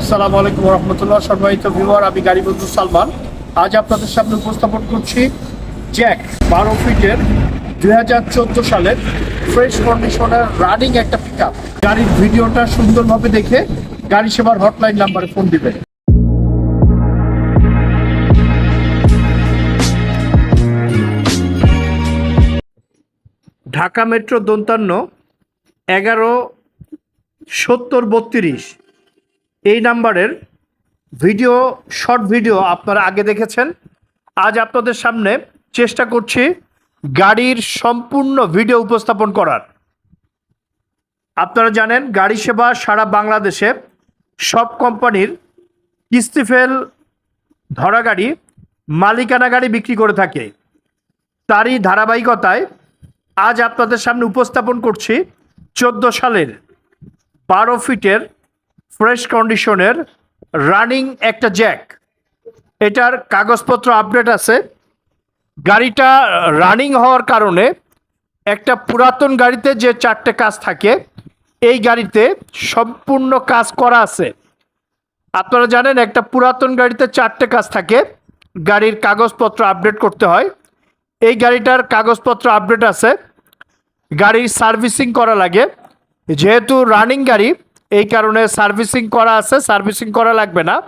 আসসালামু আলাইকুম রহমতুল্লাহ। সম্মানিত ভিউয়ার আমি গাড়ি বন্ধু সালমান। আজ আপনাদের সামনে উপস্থাপন করছি জ্যাক বারো ফিটের দুই হাজার চোদ্দ সালের ফ্রেশ কন্ডিশনের রানিং একটা পিক গাড়ির ভিডিওটা সুন্দরভাবে দেখে গাড়ি সেবার হটলাইন নাম্বারে ফোন দিবেন। ঢাকা মেট্রো দন্তান্ন, এগারো, সত্তর, বত্রিশ। এই নাম্বারের ভিডিও, শর্ট ভিডিও আপনারা আগে দেখেছেন। আজ আপনাদের সামনে চেষ্টা করছি গাড়ির সম্পূর্ণ ভিডিও উপস্থাপন করার। আপনারা জানেন, গাড়ি সেবা সারা বাংলাদেশে সব কোম্পানির কিস্তিফেল ধরা গাড়ি, মালিকানা গাড়ি বিক্রি করে থাকে। তারই ধারাবাহিকতায় আজ আপনাদের সামনে উপস্থাপন করছি চোদ্দ সালের বারো ফিটের ফ্রেশ কন্ডিশনের রানিং একটা জ্যাক। এটার কাগজপত্র আপডেট আছে। গাড়িটা রানিং হওয়ার কারণে একটা পুরাতন গাড়িতে যে চারটে কাজ থাকে, এই গাড়িতে সম্পূর্ণ কাজ করা আছে। আপনারা জানেন, একটা পুরাতন গাড়িতে চারটে কাজ থাকে, গাড়ির কাগজপত্র আপডেট করতে হয়। এই গাড়িটার কাগজপত্র আপডেট আছে। গাড়ির সার্ভিসিং করা লাগে। যেহেতু রানিং গাড়ি এই কারণে সার্ভিসিং করা আছে, সার্ভিসিং করা লাগবে না।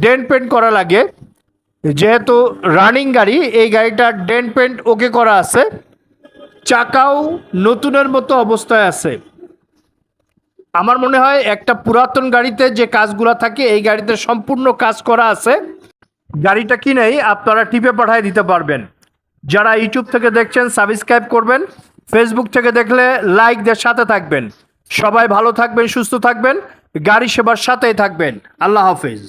ডেন্ট পেন্ট করা লাগে। যেহেতু রানিং গাড়ি, এই গাড়িটার ডেন্ট পেন্ট ওকে করা আছে। চাকাও নতুনের মতো অবস্থায় আছে। আমার মনে হয় একটা পুরাতন গাড়িতে যে কাজগুলো থাকে, এই গাড়িতে সম্পূর্ণ কাজ করা আছে। গাড়িটা কিনেই আপনারা টিপে পাঠিয়ে দিতে পারবেন। যারা ইউটিউব থেকে দেখছেন, সাবস্ক্রাইব করবেন। ফেসবুক থেকে দেখলে লাইক দিয়ে সাথে থাকবেন। সবাই ভালো থাকবেন সুস্থ থাকবেন গাড়ি সেবার সাথেই থাকবেন। আল্লাহ হাফিজ।